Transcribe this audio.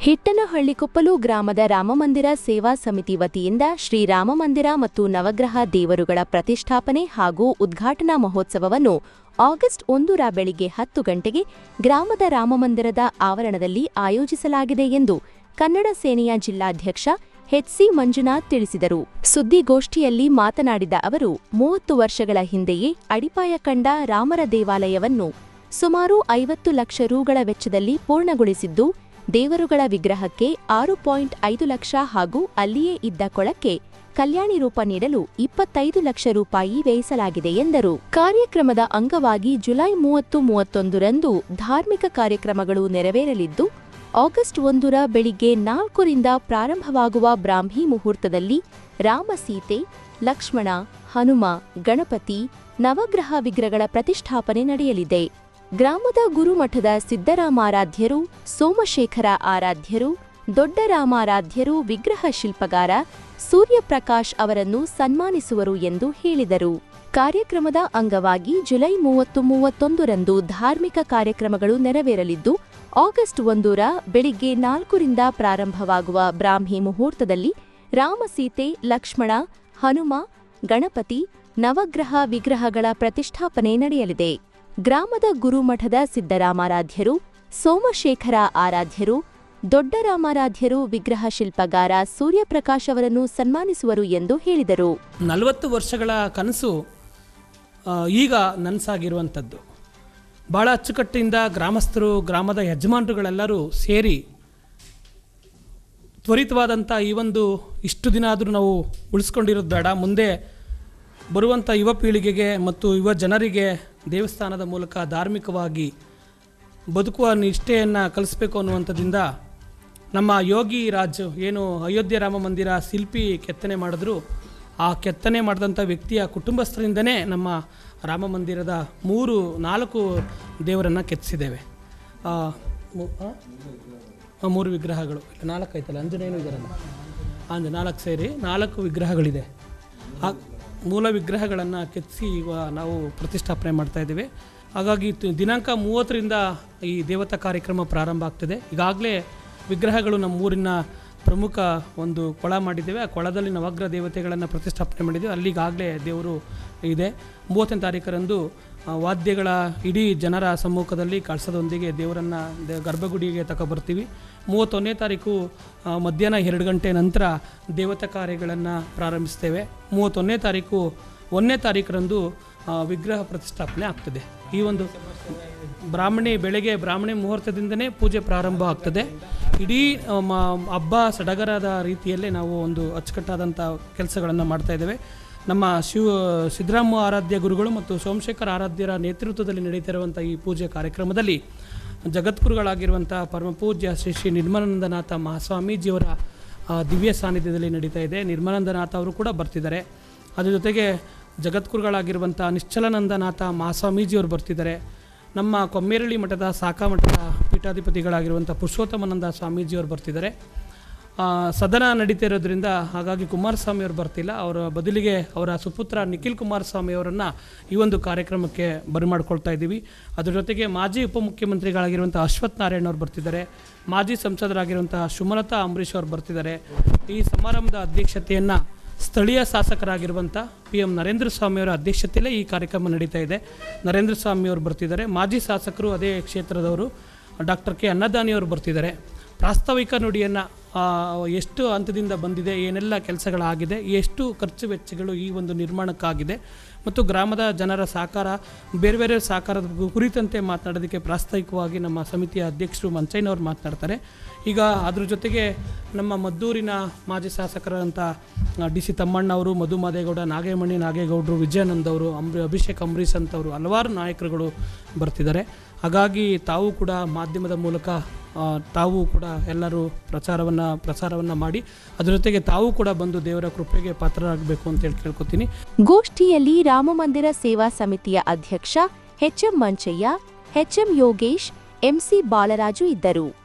ಹಿಟ್ಟನಹಳ್ಳಿಕೊಪ್ಪಲು ಗ್ರಾಮದ ರಾಮಮಂದಿರ ಸೇವಾ ಸಮಿತಿ ವತಿಯಿಂದ ಶ್ರೀ ರಾಮಮಂದಿರ ಮತ್ತು ನವಗ್ರಹ ದೇವರುಗಳ ಪ್ರತಿಷ್ಠಾಪನೆ ಹಾಗೂ ಉದ್ಘಾಟನಾ ಮಹೋತ್ಸವವನ್ನು ಆಗಸ್ಟ್ ಒಂದರ ಬೆಳಿಗ್ಗೆ ಹತ್ತು ಗಂಟೆಗೆ ಗ್ರಾಮದ ರಾಮಮಂದಿರದ ಆವರಣದಲ್ಲಿ ಆಯೋಜಿಸಲಾಗಿದೆ ಎಂದು ಕನ್ನಡ ಸೇನೆಯ ಜಿಲ್ಲಾಧ್ಯಕ್ಷ ಎಚ್ಸಿ ಮಂಜುನಾಥ್ ತಿಳಿಸಿದರು. ಸುದ್ದಿಗೋಷ್ಠಿಯಲ್ಲಿ ಮಾತನಾಡಿದ ಅವರು, ಮೂವತ್ತು ವರ್ಷಗಳ ಹಿಂದೆಯೇ ಅಡಿಪಾಯ ಕಂಡ ರಾಮರ ದೇವಾಲಯವನ್ನು ಸುಮಾರು ಐವತ್ತು ಲಕ್ಷ ರೂಗಳ ವೆಚ್ಚದಲ್ಲಿ ಪೂರ್ಣಗೊಳಿಸಿದ್ದು ದೇವರುಗಳ ವಿಗ್ರಹಕ್ಕೆ ಆರು ಪಾಯಿಂಟ್ ಐದು ಲಕ್ಷ ಹಾಗೂ ಅಲ್ಲಿಯೇ ಇದ್ದ ಕೊಳಕ್ಕೆ ಕಲ್ಯಾಣಿ ರೂಪ ನೀಡಲು ಇಪ್ಪತ್ತೈದು ಲಕ್ಷ ರೂಪಾಯಿ ವ್ಯಯಿಸಲಾಗಿದೆ ಎಂದರು. ಕಾರ್ಯಕ್ರಮದ ಅಂಗವಾಗಿ ಜುಲೈ ಮೂವತ್ತು ಮೂವತ್ತೊಂದರಂದು ಧಾರ್ಮಿಕ ಕಾರ್ಯಕ್ರಮಗಳು ನೆರವೇರಲಿದ್ದು, ಆಗಸ್ಟ್ ಒಂದರ ಬೆಳಿಗ್ಗೆ ನಾಲ್ಕರಿಂದ ಪ್ರಾರಂಭವಾಗುವ ಬ್ರಾಹ್ಮಿ ಮುಹೂರ್ತದಲ್ಲಿ ರಾಮ ಸೀತೆ, ಲಕ್ಷ್ಮಣ, ಹನುಮ, ಗಣಪತಿ, ನವಗ್ರಹ ವಿಗ್ರಹಗಳ ಪ್ರತಿಷ್ಠಾಪನೆ ನಡೆಯಲಿದೆ. ಗ್ರಾಮದ ಗುರುಮಠದ ಸಿದ್ದರಾಮಾರಾಧ್ಯರು, ಸೋಮಶೇಖರ ಆರಾಧ್ಯರು, ದೊಡ್ಡರಾಮಾರಾಧ್ಯರು, ವಿಗ್ರಹ ಶಿಲ್ಪಗಾರ ಸೂರ್ಯಪ್ರಕಾಶ್ ಅವರನ್ನು ಸನ್ಮಾನಿಸುವರು ಎಂದು ಹೇಳಿದರು. ಕಾರ್ಯಕ್ರಮದ ಅಂಗವಾಗಿ ಜುಲೈ ಮೂವತ್ತು ಮೂವತ್ತೊಂದರಂದು ಧಾರ್ಮಿಕ ಕಾರ್ಯಕ್ರಮಗಳು ನೆರವೇರಲಿದ್ದು, ಆಗಸ್ಟ್ ಒಂದರ ಬೆಳಿಗ್ಗೆ ನಾಲ್ಕರಿಂದ ಪ್ರಾರಂಭವಾಗುವ ಬ್ರಾಹ್ಮಿ ಮುಹೂರ್ತದಲ್ಲಿ ರಾಮಸೀತೆ ಲಕ್ಷ್ಮಣ, ಹನುಮ, ಗಣಪತಿ, ನವಗ್ರಹ ವಿಗ್ರಹಗಳ ಪ್ರತಿಷ್ಠಾಪನೆ ನಡೆಯಲಿದೆ. ಗ್ರಾಮದ ಗುರುಮಠದ ಸಿದ್ದರಾಮಾರಾಧ್ಯರು, ಸೋಮಶೇಖರ ಆರಾಧ್ಯರು, ದೊಡ್ಡರಾಮಾರಾಧ್ಯರು, ವಿಗ್ರಹ ಶಿಲ್ಪಗಾರ ಸೂರ್ಯಪ್ರಕಾಶ್ ಅವರನ್ನು ಸನ್ಮಾನಿಸುವರು ಎಂದು ಹೇಳಿದರು. ನಲವತ್ತು ವರ್ಷಗಳ ಕನಸು ಈಗ ನನಸಾಗಿರುವಂಥದ್ದು. ಭಾಳ ಅಚ್ಚುಕಟ್ಟಿಂದ ಗ್ರಾಮಸ್ಥರು, ಗ್ರಾಮದ ಯಜಮಾನರುಗಳೆಲ್ಲರೂ ಸೇರಿ ತ್ವರಿತವಾದಂಥ ಈ ಒಂದು ಇಷ್ಟು ದಿನ ಆದರೂ ನಾವು ಉಳಿಸ್ಕೊಂಡಿರೋದು ಬೇಡ. ಮುಂದೆ ಬರುವಂಥ ಯುವ ಪೀಳಿಗೆಗೆ ಮತ್ತು ಯುವ ಜನರಿಗೆ ದೇವಸ್ಥಾನದ ಮೂಲಕ ಧಾರ್ಮಿಕವಾಗಿ ಬದುಕುವ ನಿಷ್ಠೆಯನ್ನು ಕಲಿಸ್ಬೇಕು ಅನ್ನುವಂಥದ್ದಿಂದ ನಮ್ಮ ಯೋಗಿ ರಾಜ್ ಏನು ಅಯೋಧ್ಯೆ ರಾಮ ಮಂದಿರ ಶಿಲ್ಪಿ ಕೆತ್ತನೆ ಮಾಡಿದ್ರು. ಆ ಕೆತ್ತನೆ ಮಾಡಿದಂಥ ವ್ಯಕ್ತಿಯ ಕುಟುಂಬಸ್ಥರಿಂದನೇ ನಮ್ಮ ರಾಮ ಮಂದಿರದ ಮೂರು, ನಾಲ್ಕು ದೇವರನ್ನು ಕೆತ್ತಿಸಿದ್ದೇವೆ. ಮೂರು ವಿಗ್ರಹಗಳು. ನಾಲ್ಕು ಆಯ್ತಲ್ಲ ಅಂಜನೇಯನು ಇದರಲ್ಲ. ಅಂಜ, ನಾಲ್ಕು ಸೇರಿ ನಾಲ್ಕು ವಿಗ್ರಹಗಳಿದೆ. ಆ ಮೂಲ ವಿಗ್ರಹಗಳನ್ನು ಕೆತ್ತಿಸಿ ಈಗ ನಾವು ಪ್ರತಿಷ್ಠಾಪನೆ ಮಾಡ್ತಾ ಇದ್ದೇವೆ. ಹಾಗಾಗಿ ದಿನಾಂಕ ಮೂವತ್ತರಿಂದ ಈ ದೇವತಾ ಕಾರ್ಯಕ್ರಮ ಪ್ರಾರಂಭ ಆಗ್ತದೆ. ಈಗಾಗಲೇ ವಿಗ್ರಹಗಳು ನಮ್ಮ ಊರಿನ ಪ್ರಮುಖ ಒಂದು ಕೊಳ ಮಾಡಿದ್ದೇವೆ. ಆ ಕೊಳದಲ್ಲಿ ನವಗ್ರ ದೇವತೆಗಳನ್ನು ಪ್ರತಿಷ್ಠಾಪನೆ ಮಾಡಿದ್ದೇವೆ. ಅಲ್ಲಿಗಾಗಲೇ ದೇವರು ಇದೆ. ಮೂವತ್ತನೇ ತಾರೀಕರಂದು ವಾದ್ಯಗಳ ಇಡೀ ಜನರ ಸಮ್ಮುಖದಲ್ಲಿ ಕಳಸದೊಂದಿಗೆ ದೇವರನ್ನು ದೇ, ಗರ್ಭಗುಡಿಗೆ ತಗೊಬರ್ತೀವಿ ಮೂವತ್ತೊಂದನೇ ತಾರೀಕು ಮಧ್ಯಾಹ್ನ ಎರಡು ಗಂಟೆ ನಂತರ ದೇವತಾ ಕಾರ್ಯಗಳನ್ನು ಪ್ರಾರಂಭಿಸ್ತೇವೆ. ಮೂವತ್ತೊಂದನೇ ತಾರೀಕು ಒಂದನೇ ತಾರೀಕರಂದು ವಿಗ್ರಹ ಪ್ರತಿಷ್ಠಾಪನೆ ಆಗ್ತದೆ. ಈ ಒಂದು ಬ್ರಾಹ್ಮಣಿ ಬೆಳಗ್ಗೆ, ಬ್ರಾಹ್ಮಣಿ ಮುಹೂರ್ತದಿಂದನೇ ಪೂಜೆ ಪ್ರಾರಂಭ ಆಗ್ತದೆ. ಇಡೀ ಹಬ್ಬ ಸಡಗರದ ರೀತಿಯಲ್ಲೇ ನಾವು ಒಂದು ಅಚ್ಚುಕಟ್ಟಾದಂಥ ಕೆಲಸಗಳನ್ನು ಮಾಡ್ತಾ ಇದ್ದೇವೆ. ನಮ್ಮ ಶಿವ ಸಿದ್ದರಾಮ ಆರಾಧ್ಯ ಗುರುಗಳು ಮತ್ತು ಸೋಮಶೇಖರ್ ಆರಾಧ್ಯರ ನೇತೃತ್ವದಲ್ಲಿ ನಡೀತಿರುವಂಥ ಈ ಪೂಜೆ ಕಾರ್ಯಕ್ರಮದಲ್ಲಿ ಜಗದ್ಗುರುಗಳಾಗಿರುವಂಥ ಪರಮ ಪೂಜ್ಯ ಶ್ರೀ ಶ್ರೀ ನಿರ್ಮಲಾನಂದನಾಥ ಮಹಾಸ್ವಾಮೀಜಿಯವರ ದಿವ್ಯ ಸಾನ್ನಿಧ್ಯದಲ್ಲಿ ನಡೀತಾ ಇದೆ. ನಿರ್ಮಲಾನಂದನಾಥ ಅವರು ಕೂಡ ಬರ್ತಿದ್ದಾರೆ. ಅದ್ರ ಜೊತೆಗೆ ಜಗದ್ಗುರುಗಳಾಗಿರುವಂಥ ನಿಶ್ಚಲಾನಂದನಾಥ ಮಹಾಸ್ವಾಮೀಜಿಯವರು ಬರ್ತಿದ್ದಾರೆ. ನಮ್ಮ ಕೊಮ್ಮೇರಳಿ ಮಠದ ಸಾಕಾ ಮಠದ ಪೀಠಾಧಿಪತಿಗಳಾಗಿರುವಂಥ ಪುರುಷೋತ್ತಮಾನಂದ ಸ್ವಾಮೀಜಿಯವರು ಬರ್ತಿದ್ದಾರೆ. ಸದನ ನಡೀತಾ ಇರೋದ್ರಿಂದ ಹಾಗಾಗಿ ಕುಮಾರಸ್ವಾಮಿ ಅವರು ಬರ್ತಿಲ್ಲ. ಅವರ ಬದಲಿಗೆ ಅವರ ಸುಪುತ್ರ ನಿಖಿಲ್ ಕುಮಾರಸ್ವಾಮಿ ಅವರನ್ನು ಈ ಒಂದು ಕಾರ್ಯಕ್ರಮಕ್ಕೆ ಬರಮಾಡ್ಕೊಳ್ತಾ ಇದ್ದೀವಿ. ಅದರ ಜೊತೆಗೆ ಮಾಜಿ ಉಪಮುಖ್ಯಮಂತ್ರಿಗಳಾಗಿರುವಂಥ ಅಶ್ವಥ್ ನಾರಾಯಣ್ ಅವರು ಬರ್ತಿದ್ದಾರೆ. ಮಾಜಿ ಸಂಸದರಾಗಿರುವಂಥ ಸುಮಲತಾ ಅಂಬರೀಷ್ ಅವರು ಬರ್ತಿದ್ದಾರೆ. ಈ ಸಮಾರಂಭದ ಅಧ್ಯಕ್ಷತೆಯನ್ನು ಸ್ಥಳೀಯ ಶಾಸಕರಾಗಿರುವಂಥ ಪಿ ಎಂ ನರೇಂದ್ರ ಸ್ವಾಮಿಯವರ ಅಧ್ಯಕ್ಷತೆಯಲ್ಲೇ ಈ ಕಾರ್ಯಕ್ರಮ ನಡೀತಾ ಇದೆ. ನರೇಂದ್ರ ಸ್ವಾಮಿಯವರು ಬರ್ತಿದ್ದಾರೆ. ಮಾಜಿ ಶಾಸಕರು ಅದೇ ಕ್ಷೇತ್ರದವರು, ಡಾಕ್ಟರ್ ಕೆ ಅನ್ನದಾನಿಯವರು ಬರ್ತಿದ್ದಾರೆ. ಪ್ರಾಸ್ತಾವಿಕ ನುಡಿಯನ್ನು ಎಷ್ಟು ಹಂತದಿಂದ ಬಂದಿದೆ, ಏನೆಲ್ಲ ಕೆಲಸಗಳಾಗಿದೆ, ಎಷ್ಟು ಖರ್ಚು ವೆಚ್ಚಗಳು ಈ ಒಂದು ನಿರ್ಮಾಣಕ್ಕಾಗಿದೆ ಮತ್ತು ಗ್ರಾಮದ ಜನರ ಸಹಕಾರ, ಬೇರೆ ಬೇರೆ ಸಹಕಾರದ ಕುರಿತಂತೆ ಮಾತನಾಡೋದಕ್ಕೆ ಪ್ರಾಸ್ತಾವಿಕವಾಗಿ ನಮ್ಮ ಸಮಿತಿಯ ಅಧ್ಯಕ್ಷರು ಮಂಚಯ್ಯನವರು ಮಾತನಾಡ್ತಾರೆ. ಈಗ ಅದ್ರ ಜೊತೆಗೆ ನಮ್ಮ ಮದ್ದೂರಿನ ಮಾಜಿ ಶಾಸಕರಂಥ ಡಿ ಸಿ ತಮ್ಮಣ್ಣವರು ಮಧು ಮಾದೇಗೌಡ, ನಾಗೇಮಣಿ ನಾಗೇಗೌಡರು, ವಿಜಯಾನಂದ್ ಅವರು ಅಂಬ್ರಿ ಅಭಿಷೇಕ್ ಅಂಬರೀಶ್ ಅಂತವರು ಹಲವಾರು ನಾಯಕರುಗಳು ಬರ್ತಿದ್ದಾರೆ. ಹಾಗಾಗಿ ತಾವು ಕೂಡ ಮಾಧ್ಯಮದ ಮೂಲಕ ತಾವು ಕೂಡ ಎಲ್ಲರೂ ಪ್ರಚಾರವನ್ನು, ಪ್ರಸಾರವನ್ನು ಮಾಡಿ, ಅದರ ಜೊತೆಗೆ ತಾವು ಕೂಡ ಬಂದು ದೇವರ ಕೃಪೆಗೆ ಪಾತ್ರರಾಗಬೇಕು ಅಂತ ಹೇಳಿ ಕೇಳ್ಕೊತೀನಿ. ಗೋಷ್ಠಿಯಲ್ಲಿ ರಾಮ ಮಂದಿರ ಸೇವಾ ಸಮಿತಿಯ ಅಧ್ಯಕ್ಷ HM Manchaiah, HM Yogesh MC Balaraju ಇದ್ದರು.